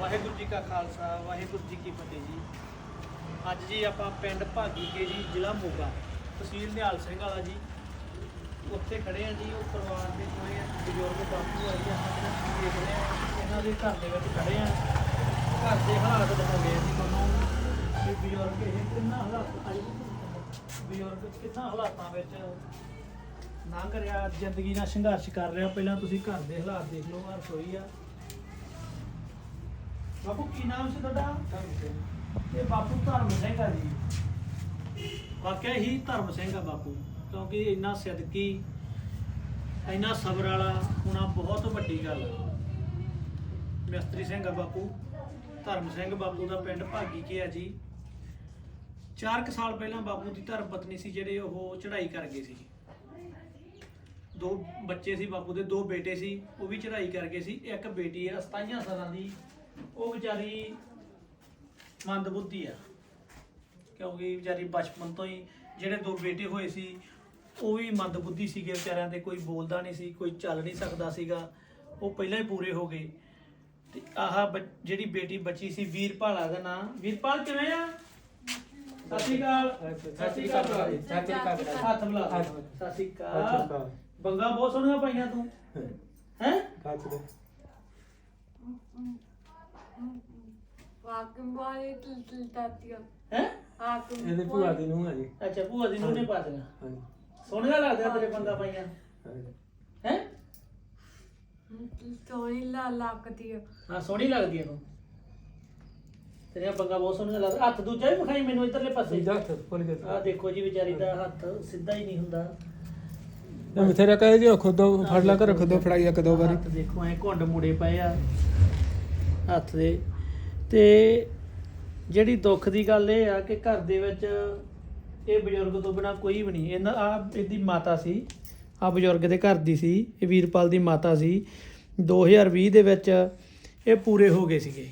ਵਾਹਿਗੁਰੂ ਜੀ ਕਾ ਖਾਲਸਾ, ਵਾਹਿਗੁਰੂ ਜੀ ਕੀ ਫਤਿਹ ਜੀ। ਅੱਜ ਜੀ ਆਪਾਂ ਪਿੰਡ ਭਾਗੀ ਕੇ ਜੀ, ਜ਼ਿਲ੍ਹਾ ਮੋਗਾ, ਤਹਿਸੀਲ ਨਿਹਾਲ ਸਿੰਘ ਵਾਲਾ ਜੀ। ਉੱਥੇ ਖੜੇ ਆ ਜੀ, ਉਹ ਪਰਿਵਾਰ ਦੇ ਕੋਲੇ ਬਜ਼ੁਰਗ ਬਾਪੂ ਆ ਆਪਾਂ ਦੇਖ ਰਹੇ ਆ। ਇਹਨਾਂ ਦੇ ਘਰ ਦੇ ਵਿੱਚ ਖੜੇ ਆ। ਘਰ ਦੇ ਹਾਲਾਤ ਦਿਖਾਉਂਦੇ ਆ ਜੀ ਤੁਹਾਨੂੰ ਵੀ ਬਜ਼ੁਰਗ ਇਹ ਕਿੰਨਾ ਹਾਲਾਤ ਆਈ ਬਜ਼ੁਰਗ ਕਿੰਨਾ ਹਾਲਾਤਾਂ ਵਿੱਚ ਲੰਘ ਰਿਹਾ, ਜ਼ਿੰਦਗੀ ਨਾਲ ਸੰਘਰਸ਼ ਕਰ ਰਿਹਾ। ਪਹਿਲਾਂ ਤੁਸੀਂ ਘਰ ਦੇ ਹਾਲਾਤ ਦੇਖ ਲਓ ਆਹ ਰਸੋਈ ਆ। ਬਾਪੂ, ਕੀ ਨਾਮ ਸੀ ਤੁਹਾਡਾ? ਇਹ ਬਾਪੂ ਧਰਮ ਸਿੰਘ ਆ ਜੀ। ਵਾਕਿਆ ਹੀ ਧਰਮ ਸਿੰਘ ਆ ਬਾਪੂ, ਕਿਉਂਕਿ ਇੰਨਾ ਸਿੱਧਕੀ ਇੰਨਾ ਸਬਰ ਵਾਲਾ ਹੋਣਾ ਬਹੁਤ ਵੱਡੀ ਗੱਲ ਆ। ਮਿਸਤਰੀ ਸਿੰਘ ਆ ਬਾਪੂ, ਧਰਮ ਸਿੰਘ ਬਾਪੂ ਦਾ ਪਿੰਡ ਭਾਗੀ ਕੇ ਆ ਜੀ। 4 ਸਾਲ ਪਹਿਲਾਂ ਬਾਪੂ ਦੀ ਧਰਮ ਪਤਨੀ ਸੀ, ਜਿਹੜੇ ਉਹ ਚੜ੍ਹਾਈ ਕਰ ਗਏ ਸੀ। ਦੋ ਬੱਚੇ ਸੀ ਬਾਪੂ ਦੇ, ਦੋ ਬੇਟੇ ਸੀ, ਉਹ ਵੀ ਚੜ੍ਹਾਈ ਕਰ ਗਏ ਸੀ। ਇੱਕ ਬੇਟੀ ਹੈ 27 ਸਾਲਾਂ ਦੀ ਉਹ ਵਿਚਾਰੀ ਮੰਦਬੁੱਧੀ ਆ। ਕਿਉਂਕਿ ਵਿਚਾਰੀ ਬਚਪਨ ਤੋਂ ਹੀ ਜਿਹੜੇ ਦੋ ਬੇਟੇ ਹੋਏ ਸੀ ਉਹ ਵੀ ਮੰਦਬੁੱਧੀ ਸੀਗੇ ਵਿਚਾਰਿਆਂ ਤੇ ਕੋਈ ਬੋਲਦਾ ਨਹੀਂ ਸੀ ਕੋਈ ਚੱਲ ਨਹੀਂ ਸਕਦਾ ਸੀਗਾ। ਉਹ ਪਹਿਲਾਂ ਹੀ ਪੂਰੇ ਹੋ ਗਏ। ਤੇ ਆਹ ਜਿਹੜੀ ਬੇਟੀ ਬੱਚੀ ਸੀ ਵੀਰਪਾਲ ਦਾ ਨਾਂ ਵੀਰਪਾਲ ਕਿਵੇਂ ਆ? ਸਤਿ ਸ਼੍ਰੀ ਅਕਾਲ। ਸਤਿ ਸ਼੍ਰੀ ਅਕਾਲ। ਸਤਿ ਸ਼੍ਰੀ ਅਕਾਲ। ਹੱਥ ਮਿਲਾ। ਸਤਿ ਸ਼੍ਰੀ ਅਕਾਲ। ਬੰਗਾ ਬਹੁਤ ਸੋਹਣੀਆਂ ਪਾਈਆਂ ਤੂੰ। ਹੈ। Hakim ਵਾਲੇ ਤੁਲ ਤਾਤੀਆ ਹੈ? ਹਾਕਮ ਇਹਦੇ ਭੂਆ ਦੀ ਨੂੰ ਆ ਜੀ। ਅੱਛਾ ਭੂਆ ਦੀ ਨੂੰ ਨੇ ਪਾ ਦਿੱਤੀਆਂ ਹਾਂਜੀ। ਤੇਰੇ ਪਾਈਆਂ। ਹੈ? ਸੋਹਣੀ ਲਾ ਲੱਗਦੀ ਆ। ਹਾਂ ਸੋਹਣੀ ਲੱਗਦੀ ਇਹਨੂੰ ਤੇਰੀਆਂ ਬੰਗਾ ਬਹੁਤ ਸੋਹਣੀਆਂ ਲੱਗਦੀਆਂ। ਹੱਥ ਦੂਜਾ ਵੀ ਵਿਖਾਈ ਮੈਨੂੰ ਇਧਰਲੇ ਪਾਸੇ। ਦੂਜਾ ਹੱਥ ਭੁੱਲ ਆ ਗਿਆ ਦੇਖੋ ਜੀ ਵਿਚਾਰੀ ਦਾ ਹੱਥ ਸਿੱਧਾ ਹੀ ਨਹੀਂ ਹੁੰਦਾ। ਇਹ ਬਥੇਰਾ ਕਹੇ ਜੀ ਖੁਦੋ ਫੜ ਲਾ ਕੇ ਰੱਖ ਦੋ ਫੜਾਈ ਇੱਕ ਦੋ ਵਾਰੀ। ਹੱਥ ਦੇਖੋ ਐ ਘੁੰਡ ਮੁੜੇ ਪਏ ਆ। ਹੱਥ ਦੇ। ਤੇ ਜਿਹੜੀ ਦੁੱਖ ਦੀ ਗੱਲ ਇਹ ਆ ਕਿ ਘਰ ਦੇ ਵਿੱਚ ਇਹ ਬਜ਼ੁਰਗ ਤੋਂ ਬਿਨਾ ਕੋਈ ਵੀ ਨਹੀਂ। ਇਹਨਾਂ ਆ ਇਹਦੀ ਮਾਤਾ ਸੀ। ਆ ਬਜ਼ੁਰਗ ਦੇ ਘਰ ਦੀ ਸੀ। ਇਹ ਵੀਰਪਾਲ ਦੀ ਮਾਤਾ ਸੀ। 2020 ਦੇ ਵਿੱਚ ਇਹ ਪੂਰੇ ਹੋ ਗਏ ਸੀਗੇ।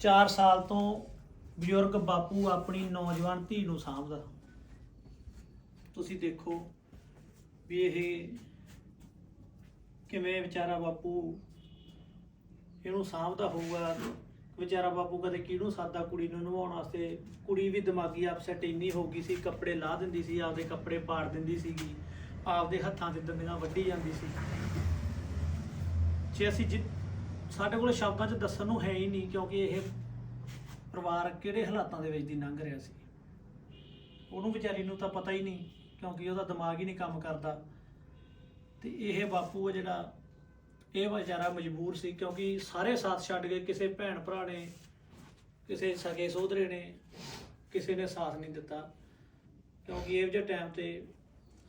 4 ਸਾਲ ਤੋਂ ਬਜ਼ੁਰਗ ਬਾਪੂ ਆਪਣੀ ਨੌਜਵਾਨ ਧੀ ਨੂੰ ਸਾਂਭਦਾ। ਤੁਸੀਂ ਦੇਖੋ ਵੀ ਇਹ ਕਿਵੇਂ ਵਿਚਾਰਾ ਬਾਪੂ ਇਹਨੂੰ ਸਾਂਭਦਾ ਹੋਊਗਾ, ਵਿਚਾਰਾ ਬਾਪੂ ਕਦੇ ਕਿਹਨੂੰ ਸਾਦਾ ਕੁੜੀ ਨੂੰ ਨਵਾਉਣ ਵਾਸਤੇ, ਕੁੜੀ ਵੀ ਦਿਮਾਗੀ ਅਪਸੈਟ ਇੰਨੀ ਹੋ ਗਈ ਸੀ, ਕੱਪੜੇ ਲਾਹ ਦਿੰਦੀ ਸੀ, ਆਪਦੇ ਕੱਪੜੇ ਪਾੜ ਦਿੰਦੀ ਸੀਗੀ, ਆਪਦੇ ਹੱਥਾਂ ਤੇ ਦੰਦੀਆਂ ਵੱਢੀ ਜਾਂਦੀ ਸੀ। ਜੇ ਅਸੀਂ ਜਿ- ਸਾਡੇ ਕੋਲ ਸ਼ਬਦਾਂ 'ਚ ਦੱਸਣ ਨੂੰ ਹੈ ਹੀ ਨਹੀਂ, ਕਿਉਂਕਿ ਇਹ ਪਰਿਵਾਰ ਕਿਹੜੇ ਹਾਲਾਤਾਂ ਦੇ ਵਿੱਚ ਦੀ ਲੰਘ ਰਿਹਾ ਸੀ। ਉਹਨੂੰ ਵਿਚਾਰੀ ਨੂੰ ਤਾਂ ਪਤਾ ਹੀ ਨਹੀਂ, ਕਿਉਂਕਿ ਉਹਦਾ ਦਿਮਾਗ ਹੀ ਨਹੀਂ ਕੰਮ ਕਰਦਾ। ਤੇ ਇਹ ਬਾਪੂ ਆ ਜਿਹੜਾ ਇਹ ਵਿਚਾਰਾ ਮਜਬੂਰ ਸੀ ਕਿਉਂਕਿ ਸਾਰੇ ਸਾਥ ਛੱਡ ਗਏ ਕਿਸੇ ਭੈਣ ਭਰਾ ਨੇ, ਕਿਸੇ ਸਗੇ ਸੋਧਰੇ ਨੇ ਕਿਸੇ ਨੇ ਸਾਥ ਨਹੀਂ ਦਿੱਤਾ। ਕਿਉਂਕਿ ਇਹ ਜਿਹੇ ਟਾਈਮ ਤੇ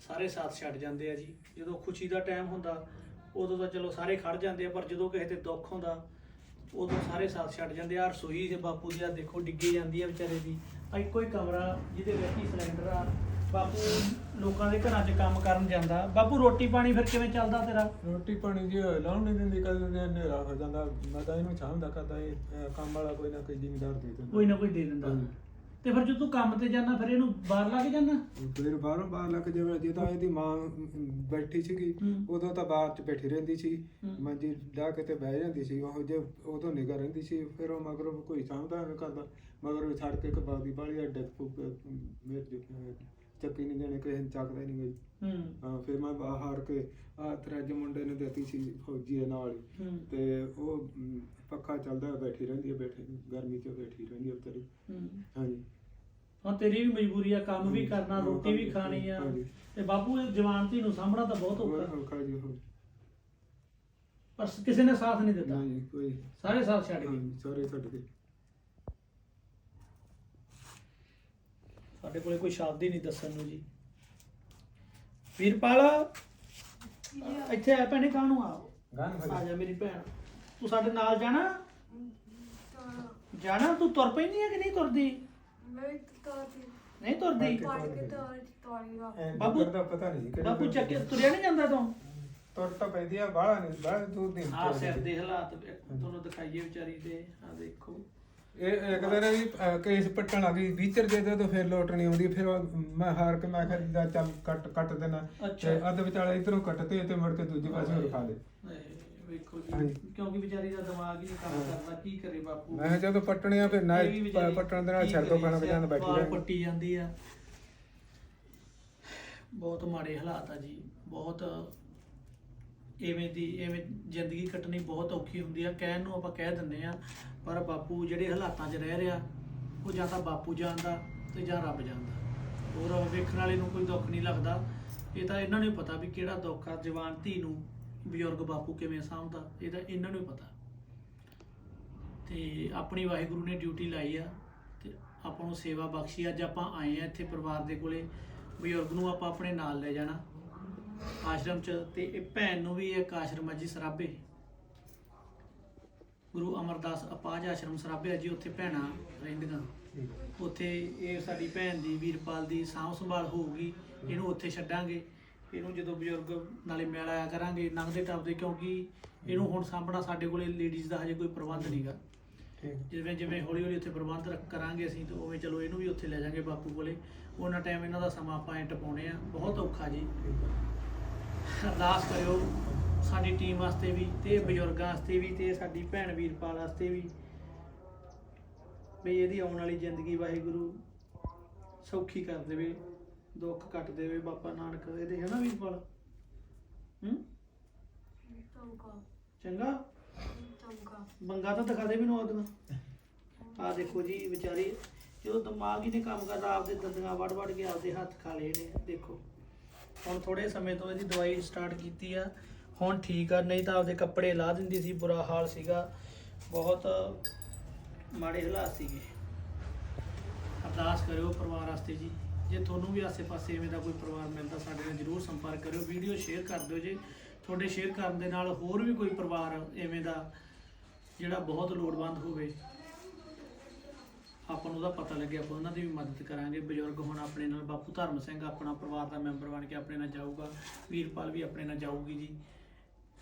ਸਾਰੇ ਸਾਥ ਛੱਡ ਜਾਂਦੇ ਆ ਜੀ। ਜਦੋਂ ਖੁਸ਼ੀ ਦਾ ਟਾਈਮ ਹੁੰਦਾ, ਉਦੋਂ ਤਾਂ ਚਲੋ ਸਾਰੇ ਖੜ ਜਾਂਦੇ ਆ, ਪਰ ਜਦੋਂ ਕਿਸੇ ਤੇ ਦੁੱਖ ਹੁੰਦਾ, ਉਦੋਂ ਸਾਰੇ ਸਾਥ ਛੱਡ ਜਾਂਦੇ ਆ। ਰਸੋਈ ਦੇ ਬਾਪੂ ਦੀ ਆ ਦੇਖੋ, ਡਿੱਗੀ ਜਾਂਦੀ ਆ ਵਿਚਾਰੇ ਦੀ। ਆ ਇੱਕੋ ਹੀ ਕਮਰਾ ਜਿਹਦੇ ਵਿੱਚ ਹੀ ਸਿਲੰਡਰ ਆ। ਬਾਪੂ ਲੋਕਾਂ ਦੇ ਘਰਾਂ 'ਚ ਕੰਮ ਕਰਨ ਜਾਂਦਾ। ਬਾਪੂ ਰੋਟੀ ਪਾਣੀ ਫਿਰ ਕਿਵੇਂ ਚੱਲਦਾ ਤੇਰਾ? ਰੋਟੀ ਪਾਣੀ ਜੀ ਲਾਉਣ ਨਹੀਂ ਦਿੰਦੀ ਕਦੇ ਦੇ ਹਨੇਰਾ ਹੋ ਜਾਂਦਾ। ਮੈਂ ਤਾਂ ਇਹਨੂੰ ਚਾਹੁੰਦਾ ਕਰਦਾ ਇਹ ਅਹ, ਕੰਮ ਵਾਲਾ ਕੋਈ ਨਾ ਕੋਈ ਜ਼ਿਮੀਦਾਰ ਦੇ ਦਿੰਦਾ। ਕੋਈ ਨਾ ਕੋਈ ਦੇ ਦਿੰਦਾ। ਹਾਂਜੀ। ਤੇ ਫਿਰ ਜਦੋਂ ਤੂੰ ਕੰਮ ਤੇ ਜਾਂਦਾ ਫਿਰ ਇਹਨੂੰ ਬਾਹਰ ਲਾ ਕੇ ਜਾਂਦਾ? ਫਿਰ ਬਾਹਰੋਂ ਬਾਹਰ ਲੱਗ ਜਿਵੇਂ ਜੇ ਤਾਂ ਇਹਦੀ ਮਾਂ ਅਮ, ਬੈਠੀ ਸੀਗੀ ਹੂੰ। ਉਦੋਂ ਤਾਂ ਬਾਹਰ ਚ ਬੈਠੀ ਰਹਿੰਦੀ ਸੀ। ਹੂੰ। ਮੰਜੀ ਡਾ ਕੇ ਤੇ ਬਹਿ ਜਾਂਦੀ ਸੀ ਉਹ ਜੇ ਉਦੋਂ ਨਿਗਾ ਰਹਿੰਦੀ ਸੀ ਫਿਰ ਉਹ ਮਗਰੋਂ ਕੋਈ ਸਮਝਦਾ ਨਹੀਂ ਕਰਦਾ। ਮਗਰ ਛੱਡ ਕੇ ਕਬਾਦੀ ਬਾਲੀ ਅੱਡੇ ਮੇਰੇ ਜੋ ਚੱਕੀ ਨਹੀਂ ਦੇਣੇ ਕਿਸੇ ਨੂੰ ਚੱਕਦਾ ਨਹੀਂ ਗਈ ਹੂੰ। ਹਾਂ ਫਿਰ ਮੈਂ ਬਾਹਰ ਕੇ ਆ ਤਰਾਜ ਮੁੰਡੇ ਨੇ ਦਿੱਤੀ ਸੀ ਫੌਜੀ ਦੇ ਨਾਲ ਹੀ। ਹੂੰ। ਤੇ ਉਹ ਪੱਖਾ ਚੱਲਦਾ ਬੈਠੀ ਰਹਿੰਦੀ ਹੈ ਬੈਠੀ ਗਰਮੀ 'ਚ ਬੈਠੀ ਰਹਿੰਦੀ ਹੈ ਵਿਚਾਰੀ ਹੂੰ। ਹਾਂਜੀ। ਹੁਣ ਤੇਰੀ ਵੀ ਮਜਬੂਰੀ ਆ ਕੰਮ ਵੀ। ਕਰਨਾ ਰੋਟੀ ਵੀ ਖਾਣੀ ਆ। ਹਾਂਜੀ। ਤੇ ਬਾਪੂ ਇਹ ਜਵਾਨ ਧੀ ਨੂੰ ਸਾਂਭਣਾ ਤਾਂ ਬਹੁਤ ਹੋਰ ਔਖਾ ਔਖਾ ਜੀ ਹੋਰ। ਪਰ ਕਿਸੇ ਨੇ ਸਾਥ ਨਹੀਂ ਦਿੱਤਾ। ਨਹੀਂ ਕੋਈ। ਸਾਰੇ ਸਾਥ ਛੱਡ ਗਏ। ਹਾਂਜੀ ਸਾਰੇ ਛੱਡ ਗਏ। ਸਾਡੇ ਕੋਲੇ ਕੋਈ ਸ਼ਬਦ ਹੀ ਨਹੀਂ ਦੱਸਣ ਨੂੰ ਜੀ। ਵੀਰਪਾਲ ਇੱਥੇ ਆ ਭੈਣੇ ਕਾਹਨੂੰ ਆ? ਗਾਨ ਆ ਜਾ ਮੇਰੀ ਭੈਣ। ਤੂੰ ਸਾਡੇ ਨਾਲ ਜਾਣਾ? ਜਾਣਾ? ਤੂੰ ਤੁਰ ਪੈਂਦੀ ਆ ਕਿ ਨਹੀਂ ਤੁਰਦੀ? ਨਹੀਂ ਤੁਰਦੀ। ਕੇ ਤਾਰੀ ਬਾਪੂ- ਦਾ ਪਤਾ ਨਹੀਂ ਕਿਹੜੇ ਬਾਪੂ ਚੱਕੇ ਤੁਰਿਆ ਨਹੀਂ ਜਾਂਦਾ ਤੂੰ? ਟੁੱਟ ਤਾਂ ਪੈਂਦੀ ਆ ਬਾਹਲਾ ਨਹੀਂ ਬਾਹਲਾ ਦੂਰ ਦੀ ਆ। ਸਿਰ ਦੇ ਹਾਲਾਤ ਤੁਹਾਨੂੰ ਦਿਖਾਈਏ ਵਿਚਾਰੀ ਦੇ। ਆ ਦੇਖੋ। ਇਹ ਇੱਕ ਦਿਨ ਵੀ ਅਹ, ਕੇਸ ਪੱਟਣ ਲੱਗੀ ਵੀਚਰ ਦੇ ਦੇ ਤਾਂ ਫਿਰ ਲੋਟ ਨਹੀਂ ਆਉਂਦੀ ਫਿਰ ਮੈਂ ਹਾਰ ਕੇ ਮੈਂ ਕਿਹਾ ਜਾ ਚੱਲ ਕੱਟ ਕੱਟ ਦੇਣਾ ਅੱਛਾ। ਤੇ ਅੱਧ ਵਿਚਾਲੇ ਇਧਰੋਂ ਕੱਟਤੇ ਤੇ ਮੁੜ ਕੇ ਦੂਜੇ ਪਾਸੇ ਹੋਰ ਖਾ ਲੇ ਇਹ ਵੇਖੋ ਹਾਂਜੀ। ਜੀ ਕਿਉਂਕਿ ਵਿਚਾਰੀ ਦਾ ਦਿਮਾਗ ਹੀ ਨਹੀਂ ਕੰਮ। ਕਰਦਾ ਕੀ ਕਰੇ ਬਾਪੂ ਮੈਂ ਕਿਹਾ ਜਦੋਂ ਪੱਟਣੀਆਂ ਫਿਰ ਨਾ ਇਹ ਵੀ ਵਿਚਾਰੀ ਪੱਟਣ ਦੇ ਨਾਲ ਕੀ ਛੱਡ ਦੋ ਕਰੇ, ਖਾਣਾ ਵਜਾਣ ਬੈਠੀ ਵਾਲ ਰਹਿ ਪੱਟੀ ਜਾਂਦੀ ਆ ਬਹੁਤ ਮਾੜੇ ਹਾਲਾਤ ਆ ਜੀ ਬਹੁਤ ਇਵੇਂ ਦੀ ਇਵੇਂ ਜ਼ਿੰਦਗੀ ਕੱਟਣੀ ਬਹੁਤ ਔਖੀ ਹੁੰਦੀ ਆ, ਕਹਿਣ ਨੂੰ ਆਪਾਂ ਕਹਿ ਦਿੰਦੇ ਆ, ਪਰ ਬਾਪੂ ਜਿਹੜੇ ਹਾਲਾਤਾਂ 'ਚ ਰਹਿ ਰਿਹਾ, ਉਹ ਜਾਂ ਤਾਂ ਬਾਪੂ ਜਾਣਦਾ ਤੇ ਜਾਂ ਰੱਬ ਜਾਣਦਾ। ਹੋਰ ਵੇਖਣ ਵਾਲੇ ਨੂੰ ਕੋਈ ਦੁੱਖ ਨਹੀਂ ਲੱਗਦਾ। ਇਹ ਤਾਂ ਇਹਨਾਂ ਨੂੰ ਹੀ ਪਤਾ ਵੀ ਕਿਹੜਾ ਦੁੱਖ ਆ, ਜਵਾਨ ਧੀ ਨੂੰ ਬਜ਼ੁਰਗ ਬਾਪੂ ਕਿਵੇਂ ਸਾਂਭਦਾ, ਇਹ ਤਾਂ ਇਹਨਾਂ ਨੂੰ ਹੀ ਪਤਾ। ਤੇ ਆਪਣੀ ਵਾਹਿਗੁਰੂ ਨੇ ਡਿਊਟੀ ਲਾਈ ਆ, ਤੇ ਆਪਾਂ ਨੂੰ ਸੇਵਾ ਬਖਸ਼ੀ। ਅੱਜ ਆਪਾਂ ਆਏ ਆ ਇੱਥੇ ਪਰਿਵਾਰ ਦੇ ਕੋਲੇ, ਬਜ਼ੁਰਗ ਨੂੰ ਆਪਾਂ ਆਪਣੇ ਨਾਲ ਲੈ ਜਾਣਾ। ਆਸ਼ਰਮ ਚ ਤੇ ਇਹ ਭੈਣ ਨੂੰ ਵੀ ਇੱਕ ਆਸ਼ਰਮ ਆ ਜੀ ਸਰਾਬੇ ਗੁਰੂ ਅਮਰਦਾਸ ਅਪਾਜ ਆਸ਼ਰਮ ਸਰਾਬੇ ਆ ਜੀ ਉੱਥੇ ਭੈਣਾਂ ਰਹਿੰਦੀਆਂ। ਉੱਥੇ ਇਹ ਸਾਡੀ ਭੈਣ ਦੀ ਵੀਰਪਾਲ ਦੀ ਸਾਂਭ ਸੰਭਾਲ ਹੋਊਗੀ ਇਹਨੂੰ ਉੱਥੇ ਛੱਡਾਂਗੇ। ਇਹਨੂੰ ਜਦੋਂ ਬਜ਼ੁਰਗ ਨਾਲੇ ਮਿਲ ਆਇਆ ਕਰਾਂਗੇ ਲੰਘਦੇ ਟੱਪਦੇ ਕਿਉਂਕਿ ਇਹਨੂੰ ਹੁਣ ਸਾਂਭਣਾ ਸਾਡੇ ਕੋਲੇ ਲੇਡੀਜ਼ ਦਾ ਹਜੇ ਕੋਈ ਪ੍ਰਬੰਧ ਨਹੀਂਗਾ। ਜਿਵੇਂ ਜਿਵੇਂ ਹੌਲੀ ਹੌਲੀ ਉੱਥੇ ਪ੍ਰਬੰਧ ਰੱਖ- ਕਰਾਂਗੇ ਅਸੀਂ ਤੇ ਉਵੇਂ ਚਲੋ ਇਹਨੂੰ ਵੀ ਉੱਥੇ ਲੈ ਜਾਾਂਗੇ ਬਾਪੂ ਕੋਲੇ। ਉਹਨਾਂ ਟਾਈਮ ਇਹਨਾਂ ਦਾ ਸਮਾਂ ਆਪਾਂ ਐਂ ਟਪਾਉਣੇ ਆ। ਬਹੁਤ ਔਖਾ ਜੀ। ਅਰਦਾਸ ਕਰਿਓ ਸਾਡੀ ਟੀਮ ਵਾਸਤੇ ਵੀ ਤੇ ਬਜ਼ੁਰਗਾਂ ਵਾਸਤੇ ਵੀ ਤੇ ਸਾਡੀ ਭੈਣ ਵੀਰਪਾਲ ਵਾਸਤੇ ਵੀ। ਵੀ ਇਹਦੀ ਆਉਣ ਵਾਲੀ ਜ਼ਿੰਦਗੀ ਵਾਹਿਗੁਰੂ ਸੌਖੀ ਕਰ ਦੇਵੇ ਦੁੱਖ ਕੱਟ ਦੇਵੇ ਬਾਬਾ ਨਾਨਕ ਇਹਦੇ ਹੈ ਨਾ ਵੀਰਪਾਲ? ਹੂੰ? ਚੰਗਾ। ਮੰਗਾ ਤਾਂ ਦਿਖਾ ਦੇ ਮੈਨੂੰ ਉਹਦੀਆਂ ਆ ਦੇਖੋ ਜੀ ਵਿਚਾਰੀ ਜਦੋਂ ਦਿਮਾਗ ਹੀ ਨਹੀਂ ਕੰਮ ਕਰਦਾ ਆਪਦੇ ਦੰਦੀਆਂ ਵੜ ਵੜ ਕੇ ਆਪਦੇ ਹੱਥ ਖਾ ਲਏ ਨੇ ਦੇਖੋ। ਹੁਣ ਥੋੜੇ ਸਮੇਂ ਤੋਂ ਇਹਦੀ ਦਵਾਈ ਸਟਾਰਟ ਕੀਤੀ ਆ। ਹੁਣ ਠੀਕ ਆ, ਨਹੀਂ ਤਾਂ ਆਪਦੇ ਕੱਪੜੇ ਲਾ ਦਿੰਦੀ ਸੀ, ਬੁਰਾ ਹਾਲ ਸੀਗਾ। ਬਹੁਤ ਮਾੜੇ ਹਾਲਾਤ ਸੀਗੇ। ਅਰਦਾਸ ਕਰਿਓ ਪਰਿਵਾਰ ਵਾਸਤੇ ਜੀ। ਜੇ ਤੁਹਾਨੂੰ ਵੀ ਆਸੇ-ਪਾਸੇ ਐਵੇਂ ਦਾ ਕੋਈ ਪਰਿਵਾਰ ਮਿਲਦਾ, ਸਾਡੇ ਨਾਲ ਜਰੂਰ ਸੰਪਰਕ ਕਰਿਓ। ਵੀਡੀਓ ਸ਼ੇਅਰ ਕਰ ਦਿਓ ਜੇ। ਤੁਹਾਡੇ ਸ਼ੇਅਰ ਕਰਨ ਦੇ ਨਾਲ ਹੋਰ ਵੀ ਕੋਈ ਪਰਿਵਾਰ ਐਵੇਂ ਦਾ ਜਿਹੜਾ ਬਹੁਤ ਲੋੜਵੰਦ ਹੋਵੇ। ਆਪਾਂ ਨੂੰ ਉਹਦਾ ਪਤਾ ਲੱਗੇ ਆਪਾਂ ਉਹਨਾਂ ਦੀ ਵੀ ਮਦਦ ਕਰਾਂਗੇ। ਬਜ਼ੁਰਗ ਹੁਣ ਆਪਣੇ ਨਾਲ ਬਾਪੂ ਧਰਮ ਸਿੰਘ ਆਪਣਾ ਪਰਿਵਾਰ ਦਾ ਮੈਂਬਰ ਬਣ ਕੇ ਆਪਣੇ ਨਾਲ ਜਾਊਗਾ। ਵੀਰਪਾਲ ਵੀ ਆਪਣੇ ਨਾਲ ਜਾਊਗੀ ਜੀ।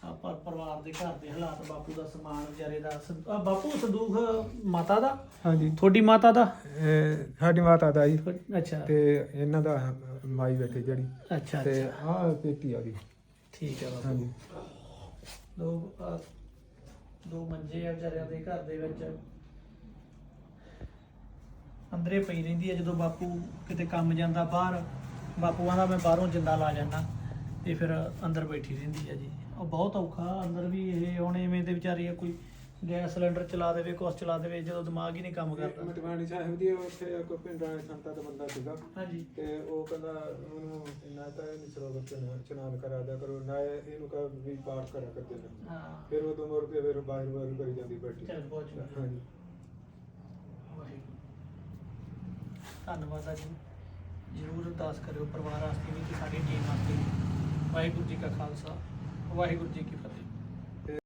ਆਪਾਂ ਪਰਿਵਾਰ ਦੇ ਘਰ ਦੇ ਹਾਲਾਤ ਬਾਪੂ ਦਾ ਸਮਾਨ ਵਿਚਾਰੇ ਦਾ ਸ- ਆਹ ਬਾਪੂ ਸੰਦੂਖ ਮਾਤਾ ਦਾ? ਹਾਂਜੀ। ਤੁਹਾਡੀ ਮਾਤਾ ਦਾ? ਇਹ ਸਾਡੀ ਮਾਤਾ ਦਾ ਜੀ। ਅੱਛਾ। ਤੇ ਇਹਨਾਂ ਦਾ ਮਾਈ ਬੈਠੀ ਜਿਹੜੀ। ਅੱਛਾ ਤੇ ਅੱਛਾ। ਆਹ ਪੇਟੀ ਆ ਗਈ ਠੀਕ ਹੈ ਬਾਪੂ। ਹਾਂਜੀ। ਦੋ ਦੋ ਮੰਜੇ ਆ ਵਿਚਾਰਿਆਂ ਦੇ ਘਰ ਦੇ ਵਿੱਚ। ਅੰਦਰੇ ਪਈ ਰਹਿੰਦੀ ਹੈ। ਜਦੋਂ ਬਾਪੂ ਕਿਤੇ ਕੰਮ ਜਾਂਦਾ ਬਾਹਰ ਬਾਪੂ ਆਂਦਾ ਮੈਂ ਬਾਹਰੋਂ ਜਿੰਦਾ ਲਾ ਜਾਂਦਾ ਤੇ ਫਿਰ ਅੰਦਰ ਬੈਠੀ ਰਹਿੰਦੀ ਹੈ ਜੀ। ਉਹ ਬਹੁਤ ਔਖਾ ਅੰਦਰ ਵੀ ਇਹ ਹੁਣ ਐਵੇਂ ਦੇ ਵਿਚਾਰੀ ਆ ਕੋਈ ਗੈਸ ਸਿਲੰਡਰ ਚਲਾ ਦੇਵੇ ਕੁਛ ਚਲਾ ਦੇਵੇ ਜਦੋਂ ਦਿਮਾਗ ਹੀ ਨਹੀਂ ਕੰਮ ਕਰਦਾ। ਮਤਵਾਣੀ ਸਾਹਿਬ ਦੀ ਉੱਥੇ ਇੱਕ ਪਿੰਡਾਂ ਦੇ ਸੰਤਾਂ ਦਾ ਬੰਦਾ ਸੀਗਾ। ਹਾਂਜੀ। ਤੇ ਉਹ ਕਹਿੰਦਾ ਉਹਨੂੰ ਨਾ ਤਾਂ ਇਹ ਸਰੋਵਰ ਚ ਨਾ ਇਸ਼ਨਾਨ ਕਰਾ ਦਿਆ ਕਰੋ ਨਾ ਇਹ- ਇਹਨੂੰ ਕਹ ਵੀ ਪਾਠ ਕਰਾ ਕਰਦੇ ਨੇ। ਹਾਂ। ਫਿਰ ਉਹ ਮੁੜ ਕੇ ਫਿਰ ਬਾਹਰ ਬਾਹਰ ਕਰੀ ਜਾਂਦੀ ਬੈਠੀ। ਚੱਲ ਬਹੁਤ ਚੰਗਾ। ਹਾਂਜੀ ਵਾਹਿਗੁਰੂ ਧੰਨਵਾਦ ਆ ਜੀ। ਜਰੂਰ ਅਰਦਾਸ ਕਰਿਓ ਪਰਿਵਾਰ ਵਾਸਤੇ ਵੀ ਤੇ ਸਾਡੀ ਟੀਮ ਵਾਸਤੇ। ਵੀ ਵਾਹਿਗੁਰੂ ਜੀ ਕਾ ਖਾਲਸਾ, ਵਾਹਿਗੁਰੂ ਜੀ ਕੀ ਫਤਿਹ।